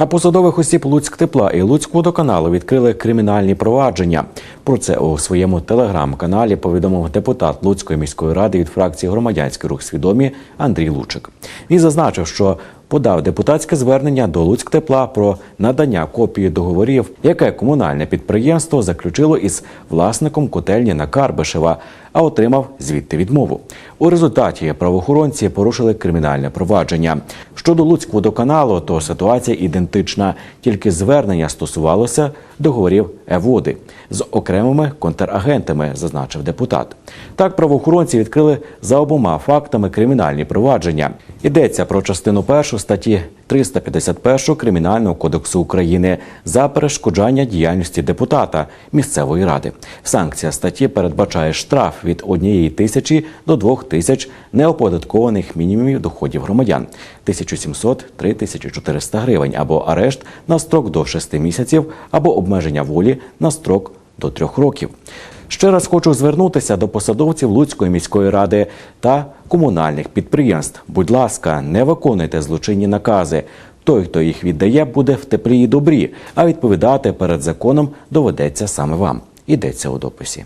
На посадових осіб Луцьк тепла і Луцьк водоканалу відкрили кримінальні провадження. Про це у своєму телеграм-каналі повідомив депутат Луцької міської ради від фракції Громадянський рух свідомі Андрій Лучик. Він зазначив, що подав депутатське звернення до Луцьк тепла про надання копії договорів, яке комунальне підприємство заключило із власником котельні на Карбишева, а отримав звідти відмову. У результаті правоохоронці порушили кримінальне провадження. Щодо Луцькводоканалу, то ситуація ідентична, тільки звернення стосувалося договорів Еводи з окремими контрагентами, зазначив депутат. Так, правоохоронці відкрили за обома фактами кримінальні провадження. Йдеться про частину першу статті 351 Кримінального кодексу України за перешкоджання діяльності депутата місцевої ради. Санкція статті передбачає штраф від 1 тисячі до 2 тисяч неоподаткованих мінімумів доходів громадян 1700-3400 гривень або арешт на строк до 6 місяців або обмеження волі на строк до трьох років. Ще раз хочу звернутися до посадовців Луцької міської ради та комунальних підприємств. Будь ласка, не виконуйте злочинні накази. Той, хто їх віддає, буде в теплі і добрі, а відповідати перед законом доведеться саме вам. Йдеться у дописі.